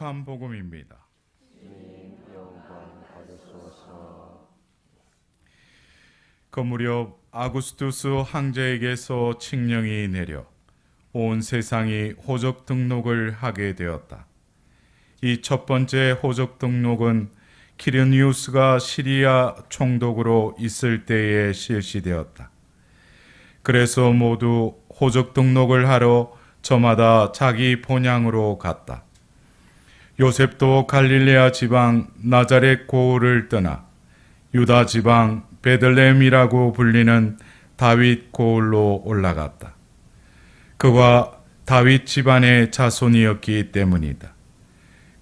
거룩한 복음입니다. 그 무렵 아구스투스 황제에게서 칙령이 내려 온 세상이 호적 등록을 하게 되었다. 이 첫 번째 호적 등록은 키르니우스가 시리아 총독으로 있을 때에 실시되었다. 그래서 모두 호적 등록을 하러 저마다 자기 본향으로 갔다. 요셉도 갈릴레아 지방 나자렛 고을을 떠나 유다 지방 베들레헴이라고 불리는 다윗 고을로 올라갔다. 그가 다윗 집안의 자손이었기 때문이다.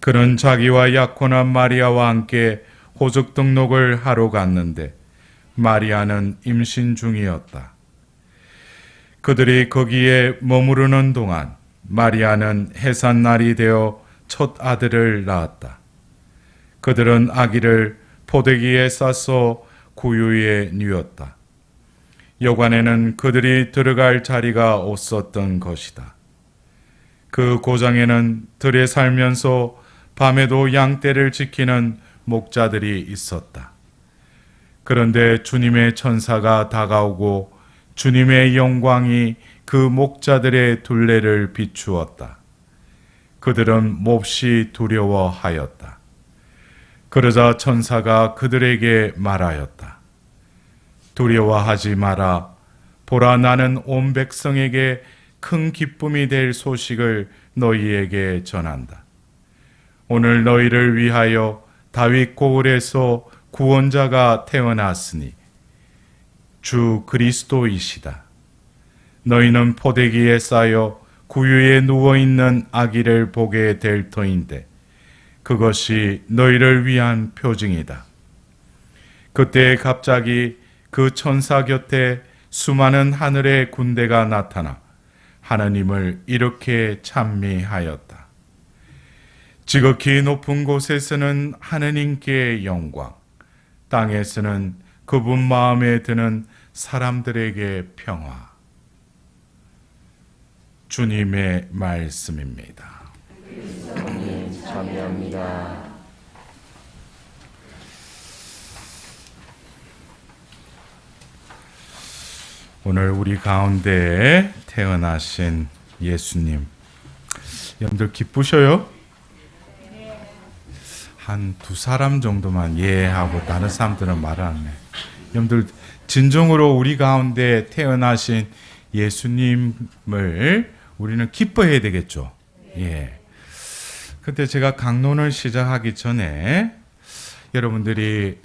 그는 자기와 약혼한 마리아와 함께 호적 등록을 하러 갔는데 마리아는 임신 중이었다. 그들이 거기에 머무르는 동안 마리아는 해산날이 되어 첫 아들을 낳았다. 그들은 아기를 포대기에 싸서 구유에 뉘었다. 여관에는 그들이 들어갈 자리가 없었던 것이다. 그 고장에는 들에 살면서 밤에도 양떼를 지키는 목자들이 있었다. 그런데 주님의 천사가 다가오고 주님의 영광이 그 목자들의 둘레를 비추었다. 그들은 몹시 두려워하였다. 그러자 천사가 그들에게 말하였다. 두려워하지 마라. 보라 나는 온 백성에게 큰 기쁨이 될 소식을 너희에게 전한다. 오늘 너희를 위하여 다윗 고을에서 구원자가 태어났으니 주 그리스도이시다. 너희는 포대기에 쌓여 구유에 누워 있는 아기를 보게 될 터인데 그것이 너희를 위한 표징이다. 그때 갑자기 그 천사 곁에 수많은 하늘의 군대가 나타나 하나님을 이렇게 찬미하였다. 지극히 높은 곳에서는 하느님께 영광, 땅에서는 그분 마음에 드는 사람들에게 평화. 주님의 말씀입니다. 참여합니다. 오늘 우리 가운데 태어나신 예수님. 여러분들 기쁘셔요? 한 두 사람 정도만 예 하고 다른 사람들은 말 안 해. 여러분들 진정으로 우리 가운데 태어나신 예수님을 우리는 기뻐해야 되겠죠. 예. 근데 제가 강론을 시작하기 전에 여러분들이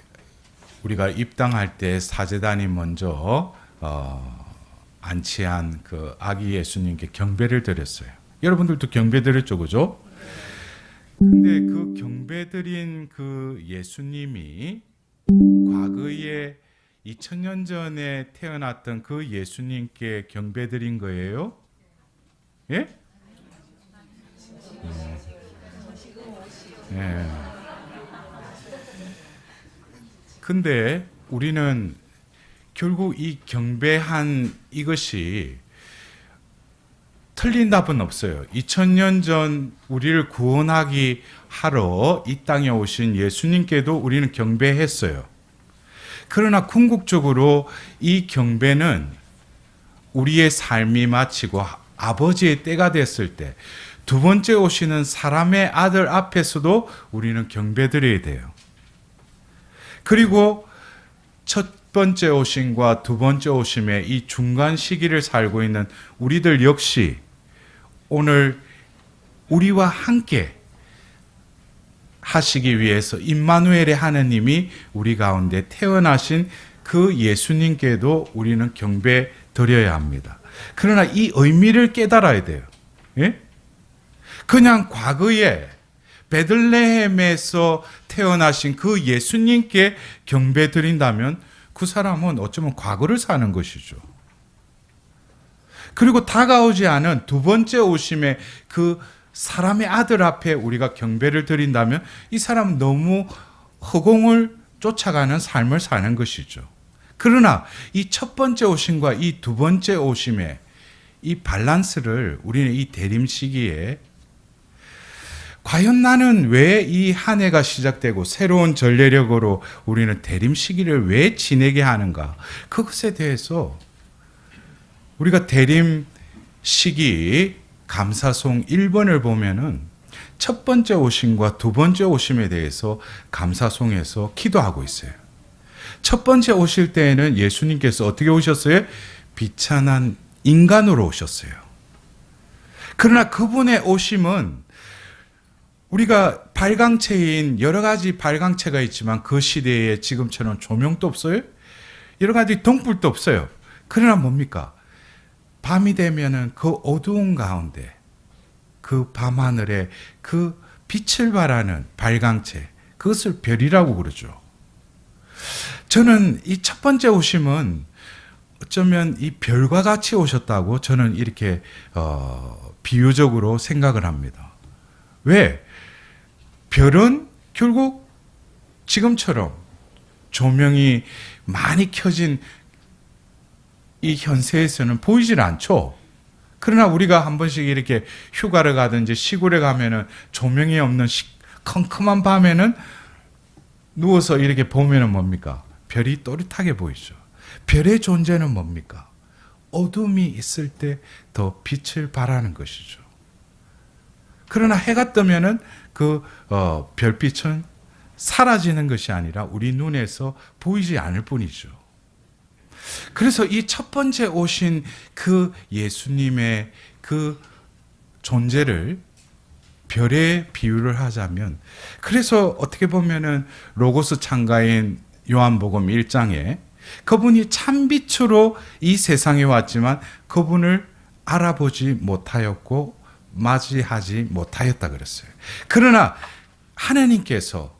우리가 입당할 때 사제단이 먼저 어, 안치한 그 아기 예수님께 경배를 드렸어요. 여러분들도 경배 드렸죠, 그죠? 근데 그 경배 드린 그 예수님이 과거에 2000년 전에 태어났던 그 예수님께 경배 드린 거예요? 예? 예. 예. 근데 우리는 결국 이 경배한 이것이 틀린 답은 없어요. 2000년 전 우리를 구원하기 하러 이 땅에 오신 예수님께도 우리는 경배했어요. 그러나 궁극적으로 이 경배는 우리의 삶이 마치고 아버지의 때가 됐을 때 두 번째 오시는 사람의 아들 앞에서도 우리는 경배드려야 돼요. 그리고 첫 번째 오심과 두 번째 오심의 이 중간 시기를 살고 있는 우리들 역시 오늘 우리와 함께 하시기 위해서 임마누엘의 하느님이 우리 가운데 태어나신 그 예수님께도 우리는 경배 드려야 합니다. 그러나 이 의미를 깨달아야 돼요. 예? 그냥 과거에 베들레헴에서 태어나신 그 예수님께 경배 드린다면 그 사람은 어쩌면 과거를 사는 것이죠. 그리고 다가오지 않은 두 번째 오심의 그 사람의 아들 앞에 우리가 경배를 드린다면 이 사람은 너무 허공을 쫓아가는 삶을 사는 것이죠. 그러나 이 첫 번째 오심과 이 두 번째 오심의 이 밸런스를 우리는 이 대림 시기에 과연 나는 왜 이 한 해가 시작되고 새로운 전례력으로 우리는 대림 시기를 왜 지내게 하는가? 그것에 대해서 우리가 대림 시기 감사송 1번을 보면은 첫 번째 오심과 두 번째 오심에 대해서 감사송에서 기도하고 있어요. 첫 번째 오실 때에는 예수님께서 어떻게 오셨어요? 비천한 인간으로 오셨어요. 그러나 그분의 오심은 우리가 발광체인 여러 가지 발광체가 있지만 그 시대에 지금처럼 조명도 없어요. 여러 가지 등불도 없어요. 그러나 뭡니까? 밤이 되면은 그 어두운 가운데 그 밤하늘에 그 빛을 발하는 발광체 그것을 별이라고 그러죠. 저는 이 첫 번째 오심은 어쩌면 이 별과 같이 오셨다고 저는 이렇게 어, 비유적으로 생각을 합니다. 왜? 별은 결국 지금처럼 조명이 많이 켜진 이 현세에서는 보이질 않죠. 그러나 우리가 한 번씩 이렇게 휴가를 가든지 시골에 가면은 조명이 없는 시- 컴컴한 밤에는 누워서 이렇게 보면은 뭡니까? 별이 또렷하게 보이죠. 별의 존재는 뭡니까? 어둠이 있을 때 더 빛을 발하는 것이죠. 그러나 해가 뜨면은 그 어, 별빛은 사라지는 것이 아니라 우리 눈에서 보이지 않을 뿐이죠. 그래서 이 첫 번째 오신 그 예수님의 그 존재를 별에 비유를 하자면 그래서 어떻게 보면은 로고스 창가인 요한복음 1장에 그분이 참빛으로 이 세상에 왔지만 그분을 알아보지 못하였고 맞이하지 못하였다 그랬어요. 그러나 하나님께서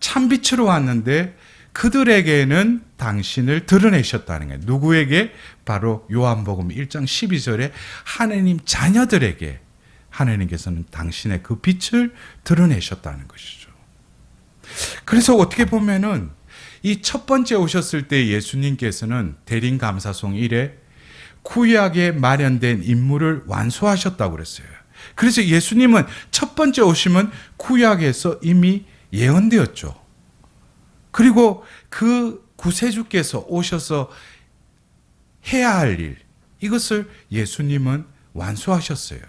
참빛으로 왔는데 그들에게는 당신을 드러내셨다는 거예요. 누구에게? 바로 요한복음 1장 12절에 하나님 자녀들에게 하나님께서는 당신의 그 빛을 드러내셨다는 것이죠. 그래서 어떻게 보면은 이 첫 번째 오셨을 때 예수님께서는 대림 감사송 1에 구약에 마련된 임무를 완수하셨다고 그랬어요. 그래서 예수님은 첫 번째 오심은 구약에서 이미 예언되었죠. 그리고 그 구세주께서 오셔서 해야 할 일, 이것을 예수님은 완수하셨어요.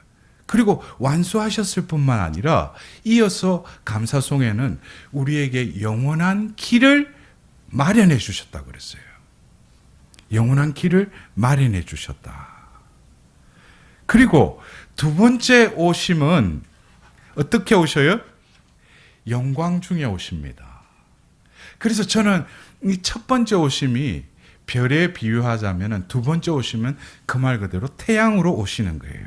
그리고 완수하셨을 뿐만 아니라 이어서 감사송에는 우리에게 영원한 길을 마련해 주셨다고 그랬어요. 영원한 길을 마련해 주셨다. 그리고 두 번째 오심은 어떻게 오셔요? 영광 중에 오십니다. 그래서 저는 이 첫 번째 오심이 별에 비유하자면 두 번째 오심은 그 말 그대로 태양으로 오시는 거예요.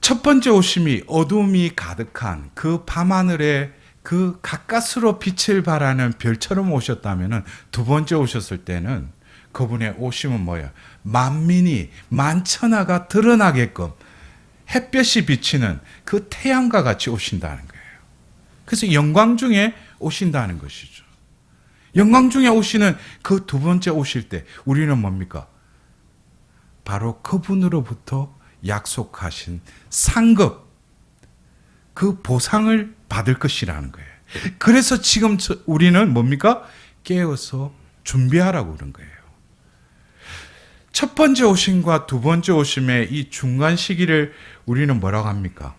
첫 번째 오심이 어둠이 가득한 그 밤하늘에 그 가까스로 빛을 발하는 별처럼 오셨다면 두 번째 오셨을 때는 그분의 오심은 뭐야? 만민이 만천하가 드러나게끔 햇볕이 비치는 그 태양과 같이 오신다는 거예요. 그래서 영광 중에 오신다는 것이죠. 영광 중에 오시는 그 두 번째 오실 때 우리는 뭡니까? 바로 그분으로부터 약속하신 상급, 그 보상을 받을 것이라는 거예요. 그래서 지금 저- 우리는 뭡니까? 깨어서 준비하라고 그런 거예요. 첫 번째 오심과 두 번째 오심의 이 중간 시기를 우리는 뭐라고 합니까?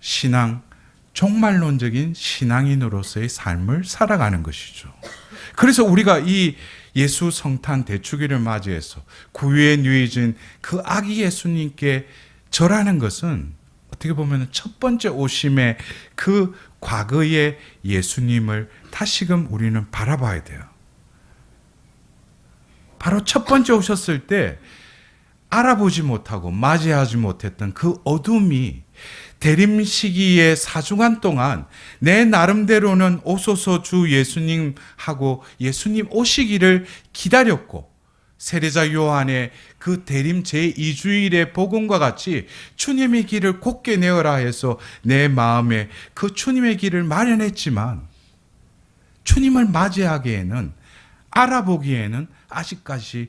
신앙, 종말론적인 신앙인으로서의 삶을 살아가는 것이죠. 그래서 우리가 이 예수 성탄 대축일을 맞이해서 구유에 누이진 그 아기 예수님께 절하는 것은 어떻게 보면 첫 번째 오심의 그 과거의 예수님을 다시금 우리는 바라봐야 돼요. 바로 첫 번째 오셨을 때 알아보지 못하고 맞이하지 못했던 그 어둠이 대림 시기의 사주간 동안 내 나름대로는 오소서 주 예수님 하고 예수님 오시기를 기다렸고 세례자 요한의 그 대림 제2주일의 복음과 같이 주님의 길을 곧게 내어라 해서 내 마음에 그 주님의 길을 마련했지만 주님을 맞이하기에는 알아보기에는 아직까지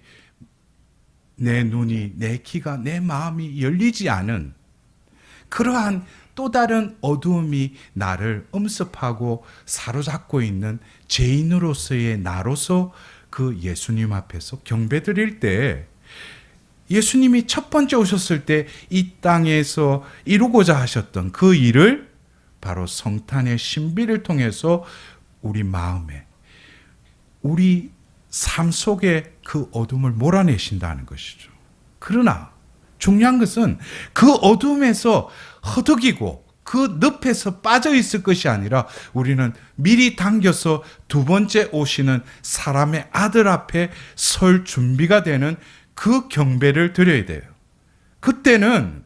내 눈이 내 귀가 내 마음이 열리지 않은 그러한 또 다른 어두움이 나를 엄습하고 사로잡고 있는 죄인으로서의 나로서 그 예수님 앞에서 경배 드릴 때 예수님이 첫 번째 오셨을 때 이 땅에서 이루고자 하셨던 그 일을 바로 성탄의 신비를 통해서 우리 마음에 우리 삶 속에 그 어둠을 몰아내신다는 것이죠. 그러나 중요한 것은 그 어둠에서 허덕이고 그 늪에서 빠져 있을 것이 아니라 우리는 미리 당겨서 두 번째 오시는 사람의 아들 앞에 설 준비가 되는 그 경배를 드려야 돼요. 그때는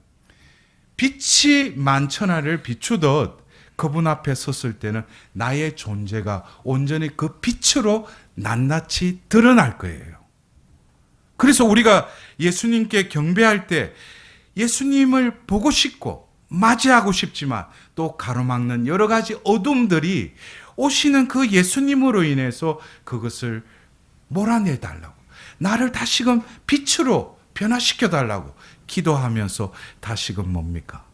빛이 만천하를 비추듯 그분 앞에 섰을 때는 나의 존재가 온전히 그 빛으로 낱낱이 드러날 거예요. 그래서 우리가 예수님께 경배할 때 예수님을 보고 싶고 맞이하고 싶지만 또 가로막는 여러 가지 어둠들이 오시는 그 예수님으로 인해서 그것을 몰아내 달라고 나를 다시금 빛으로 변화시켜 달라고 기도하면서 다시금 뭡니까?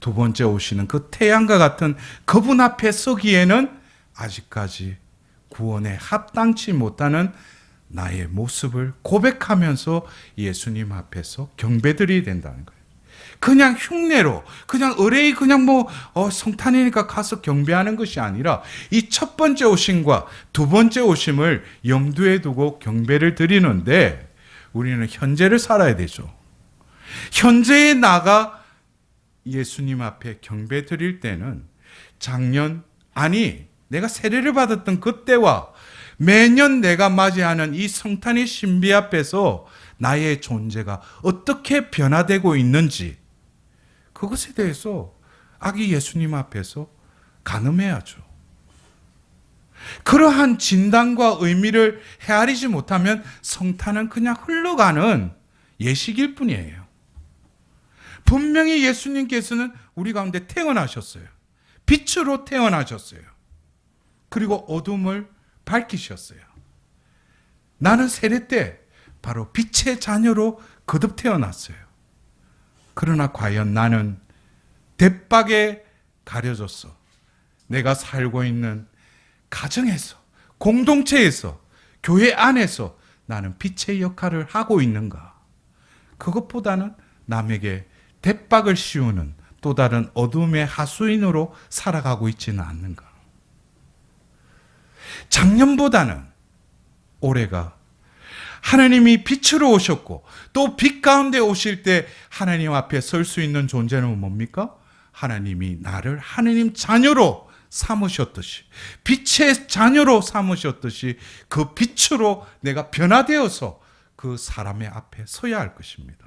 두 번째 오시는 그 태양과 같은 그분 앞에 서기에는 아직까지 구원에 합당치 못하는 나의 모습을 고백하면서 예수님 앞에서 경배드려야 된다는 거예요. 그냥 흉내로, 그냥 의뢰이 그냥 뭐, 어, 성탄이니까 가서 경배하는 것이 아니라 이 첫 번째 오심과 두 번째 오심을 염두에 두고 경배를 드리는데 우리는 현재를 살아야 되죠. 현재에 나가 예수님 앞에 경배 드릴 때는 작년, 아니, 내가 세례를 받았던 그때와 매년 내가 맞이하는 이 성탄의 신비 앞에서 나의 존재가 어떻게 변화되고 있는지 그것에 대해서 아기 예수님 앞에서 가늠해야죠. 그러한 진단과 의미를 헤아리지 못하면 성탄은 그냥 흘러가는 예식일 뿐이에요. 분명히 예수님께서는 우리 가운데 태어나셨어요. 빛으로 태어나셨어요. 그리고 어둠을 밝히셨어요. 나는 세례 때 바로 빛의 자녀로 거듭 태어났어요. 그러나 과연 나는 대박에 가려졌어. 내가 살고 있는 가정에서, 공동체에서, 교회 안에서 나는 빛의 역할을 하고 있는가? 그것보다는 남에게 대박을 씌우는 또 다른 어둠의 하수인으로 살아가고 있지는 않는가? 작년보다는 올해가 하나님이 빛으로 오셨고 또 빛 가운데 오실 때 하나님 앞에 설 수 있는 존재는 뭡니까? 하나님이 나를 하나님 자녀로 삼으셨듯이 빛의 자녀로 삼으셨듯이 그 빛으로 내가 변화되어서 그 사람의 앞에 서야 할 것입니다.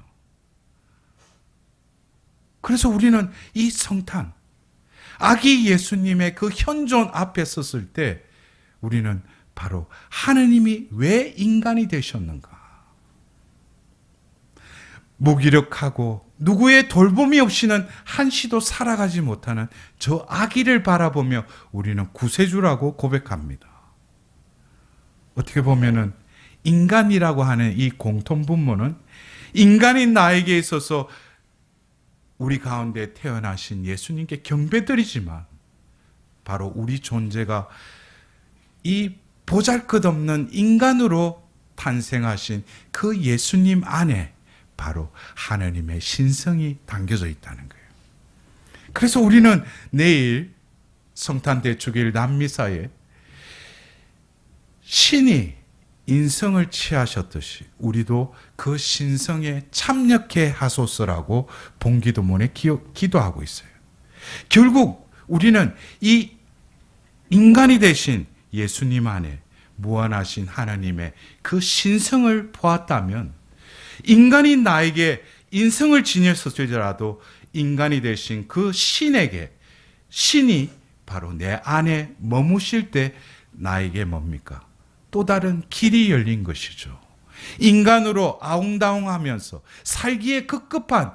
그래서 우리는 이 성탄 아기 예수님의 그 현존 앞에 섰을 때 우리는 바로 하느님이 왜 인간이 되셨는가? 무기력하고 누구의 돌봄이 없이는 한시도 살아가지 못하는 저 아기를 바라보며 우리는 구세주라고 고백합니다. 어떻게 보면은 인간이라고 하는 이 공통 분모는 인간인 나에게 있어서 우리 가운데 태어나신 예수님께 경배드리지만 바로 우리 존재가 이 보잘 것 없는 인간으로 탄생하신 그 예수님 안에 바로 하나님의 신성이 담겨져 있다는 거예요. 그래서 우리는 내일 성탄 대축일 남미사에 신이 인성을 취하셨듯이 우리도 그 신성에 참여해 하소서라고 본기도문에 기도하고 있어요. 결국 우리는 이 인간이 되신 예수님 안에 무한하신 하나님의 그 신성을 보았다면 인간이 나에게 인성을 지녔을지라도 인간이 되신 그 신에게 신이 바로 내 안에 머무실 때 나에게 뭡니까? 또 다른 길이 열린 것이죠. 인간으로 아웅다웅하면서 살기에 급급한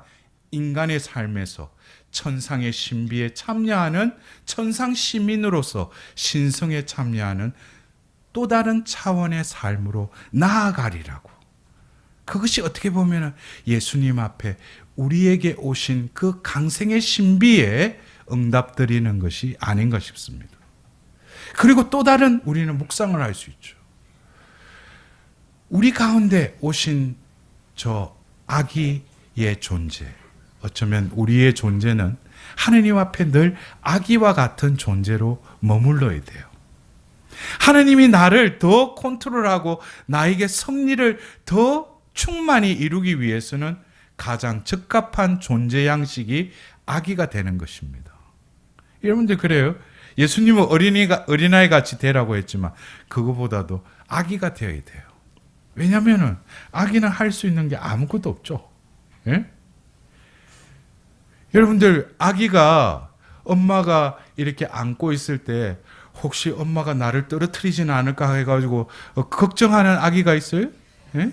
인간의 삶에서 천상의 신비에 참여하는 천상 시민으로서 신성에 참여하는 또 다른 차원의 삶으로 나아가리라고. 그것이 어떻게 보면 예수님 앞에 우리에게 오신 그 강생의 신비에 응답드리는 것이 아닌가 싶습니다. 그리고 또 다른 우리는 묵상을 할 수 있죠. 우리 가운데 오신 저 아기의 존재, 어쩌면 우리의 존재는 하느님 앞에 늘 아기와 같은 존재로 머물러야 돼요. 하느님이 나를 더 컨트롤하고 나에게 섭리를 더 충만히 이루기 위해서는 가장 적합한 존재 양식이 아기가 되는 것입니다. 여러분들 그래요? 예수님은 어린이가 어린아이 같이 되라고 했지만 그거보다도 아기가 되어야 돼요. 왜냐하면은 아기는 할 수 있는 게 아무것도 없죠. 예? 여러분들 아기가 엄마가 이렇게 안고 있을 때 혹시 엄마가 나를 떨어뜨리지는 않을까 해가지고 어, 걱정하는 아기가 있어요? 예?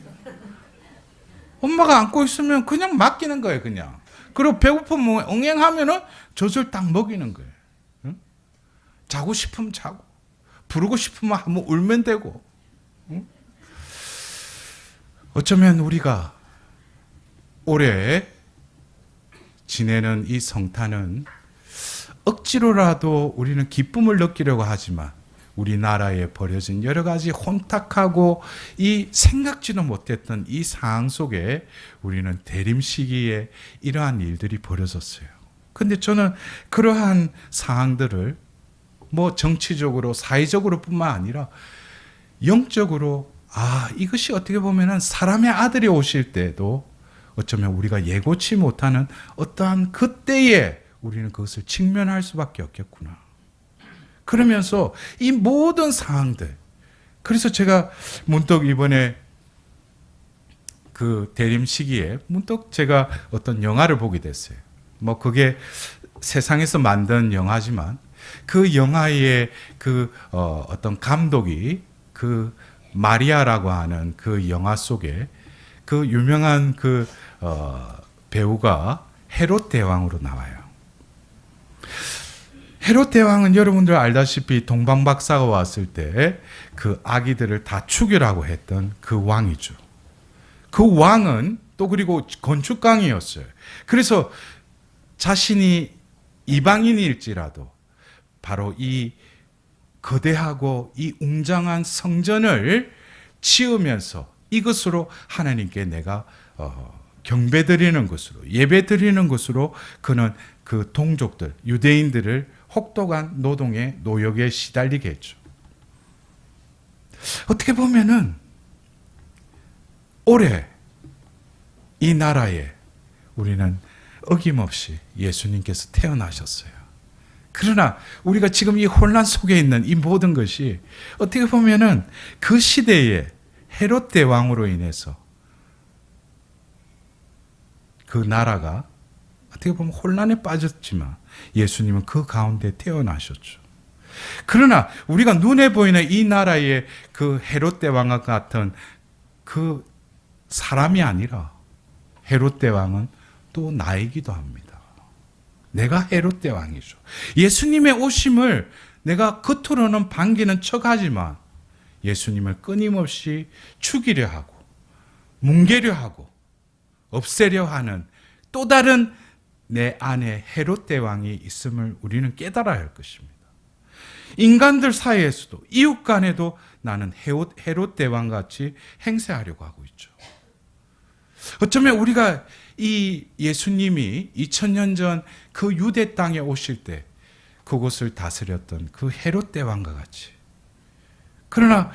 엄마가 안고 있으면 그냥 맡기는 거예요, 그냥. 그리고 배고프면 엉행하면은 젖을 딱 먹이는 거예요. 응? 자고 싶으면 자고, 부르고 싶으면 한번 울면 되고. 응? 어쩌면 우리가 올해 지내는 이 성탄은 억지로라도 우리는 기쁨을 느끼려고 하지만 우리나라에 벌어진 여러 가지 혼탁하고 이 생각지도 못했던 이 상황 속에 우리는 대림 시기에 이러한 일들이 벌어졌어요. 근데 저는 그러한 상황들을 뭐 정치적으로 사회적으로 뿐만 아니라 영적으로 아 이것이 어떻게 보면은 사람의 아들이 오실 때도 어쩌면 우리가 예고치 못하는 어떠한 그때에 우리는 그것을 직면할 수밖에 없겠구나. 그러면서 이 모든 상황들 그래서 제가 문득 이번에 그 대림 시기에 문득 제가 어떤 영화를 보게 됐어요. 뭐 그게 세상에서 만든 영화지만 그 영화의 그 어, 어떤 감독이 그 마리아라고 하는 그 영화 속에 그 유명한 그 어, 배우가 헤롯 대왕으로 나와요. 헤롯 대왕은 여러분들 알다시피 동방 박사가 왔을 때 그 아기들을 다 죽이라고 했던 그 왕이죠. 그 왕은 또 그리고 건축강이었어요. 그래서 자신이 이방인일지라도 바로 이 거대하고 이 웅장한 성전을 치우면서 이것으로 하나님께 내가 어, 경배 드리는 것으로 예배 드리는 것으로 그는 그 동족들 유대인들을 혹독한 노동의 노역에 시달리게 했죠. 어떻게 보면은 올해 이 나라에 우리는 어김없이 예수님께서 태어나셨어요. 그러나 우리가 지금 이 혼란 속에 있는 이 모든 것이 어떻게 보면은 그 시대에 헤롯 대왕으로 인해서 그 나라가 어떻게 보면 혼란에 빠졌지만 예수님은 그 가운데 태어나셨죠. 그러나 우리가 눈에 보이는 이 나라의 그 헤롯 대왕과 같은 그 사람이 아니라 헤롯 대왕은 또 나이기도 합니다. 내가 헤롯 대왕이죠. 예수님의 오심을 내가 겉으로는 반기는 척하지만 예수님을 끊임없이 죽이려 하고 뭉개려 하고 없애려 하는 또 다른 내 안에 헤롯 대왕이 있음을 우리는 깨달아야 할 것입니다. 인간들 사이에서도 이웃 간에도 나는 헤롯, 대왕 같이 행세하려고 하고 있죠. 어쩌면 우리가 이 예수님이 2000년 전 그 유대 땅에 오실 때 그곳을 다스렸던 그 헤롯 대왕과 같이 그러나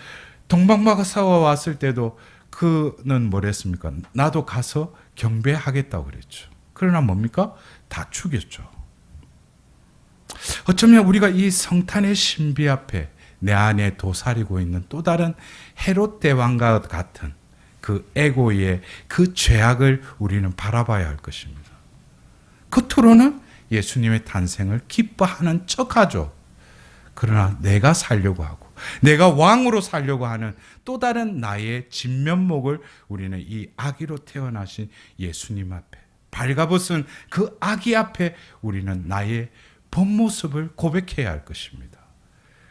동방마가사와 왔을 때도 그는 뭐랬습니까? 나도 가서 경배하겠다고 그랬죠. 그러나 뭡니까? 다 죽였죠. 어쩌면 우리가 이 성탄의 신비 앞에 내 안에 도사리고 있는 또 다른 헤롯 대왕과 같은 그 에고의 그 죄악을 우리는 바라봐야 할 것입니다. 겉으로는 예수님의 탄생을 기뻐하는 척하죠. 그러나 내가 살려고 하고 내가 왕으로 살려고 하는 또 다른 나의 진면목을 우리는 이 아기로 태어나신 예수님 앞에 발가벗은 그 아기 앞에 우리는 나의 본 모습을 고백해야 할 것입니다.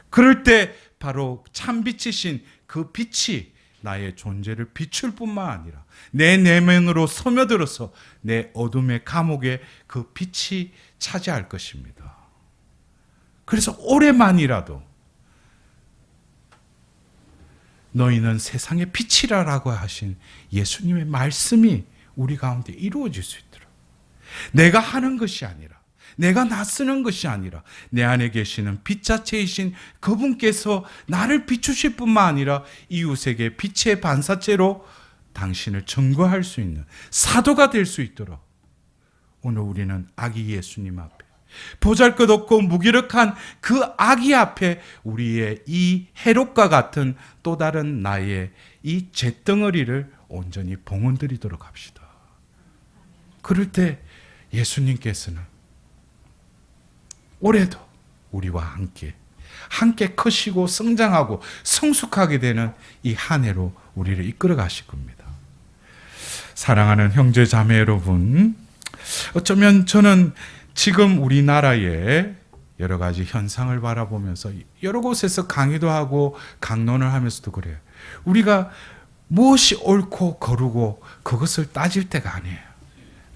그럴 때 바로 참 빛이신 그 빛이 나의 존재를 비출 뿐만 아니라 내 내면으로 스며들어서 내 어둠의 감옥에 그 빛이 차지할 것입니다. 그래서 올해만이라도 너희는 세상의 빛이라라고 하신 예수님의 말씀이 우리 가운데 이루어질 수 있도록. 내가 하는 것이 아니라 내가 나쓰는 것이 아니라 내 안에 계시는 빛 자체이신 그분께서 나를 비추실 뿐만 아니라 이웃에게 빛의 반사체로 당신을 증거할 수 있는 사도가 될 수 있도록 오늘 우리는 아기 예수님 앞에 보잘 것 없고 무기력한 그 아기 앞에 우리의 이 해롭과 같은 또 다른 나의 이 잿덩어리를 온전히 봉헌드리도록 합시다. 그럴 때 예수님께서는 올해도 우리와 함께 함께 커시고 성장하고 성숙하게 되는 이 한 해로 우리를 이끌어 가실 겁니다. 사랑하는 형제 자매 여러분, 어쩌면 저는 지금 우리나라의 여러 가지 현상을 바라보면서 여러 곳에서 강의도 하고 강론을 하면서도 그래요. 우리가 무엇이 옳고 거르고 그것을 따질 때가 아니에요.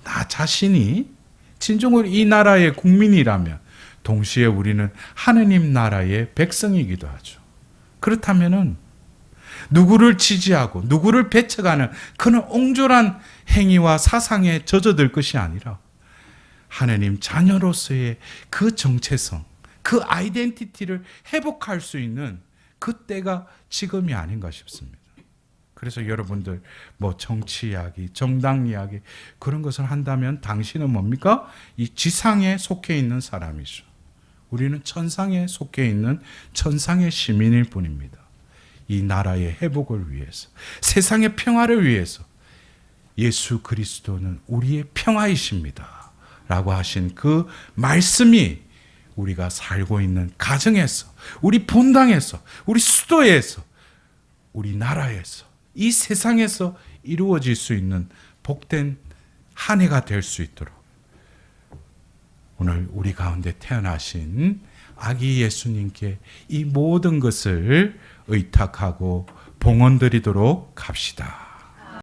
나 자신이 진정으로 이 나라의 국민이라면 동시에 우리는 하느님 나라의 백성이기도 하죠. 그렇다면은 누구를 지지하고 누구를 배척하는 그런 옹졸한 행위와 사상에 젖어들 것이 아니라 하느님 자녀로서의 그 정체성, 그 아이덴티티를 회복할 수 있는 그때가 지금이 아닌가 싶습니다. 그래서 여러분들 뭐 정치 이야기, 정당 이야기 그런 것을 한다면 당신은 뭡니까? 이 지상에 속해 있는 사람이죠. 우리는 천상에 속해 있는 천상의 시민일 뿐입니다. 이 나라의 회복을 위해서, 세상의 평화를 위해서 예수 그리스도는 우리의 평화이십니다. 라고 하신 그 말씀이 우리가 살고 있는 가정에서, 우리 본당에서, 우리 수도에서, 우리 나라에서, 이 세상에서 이루어질 수 있는 복된 한 해가 될 수 있도록 오늘 우리 가운데 태어나신 아기 예수님께 이 모든 것을 의탁하고 봉헌드리도록 합시다.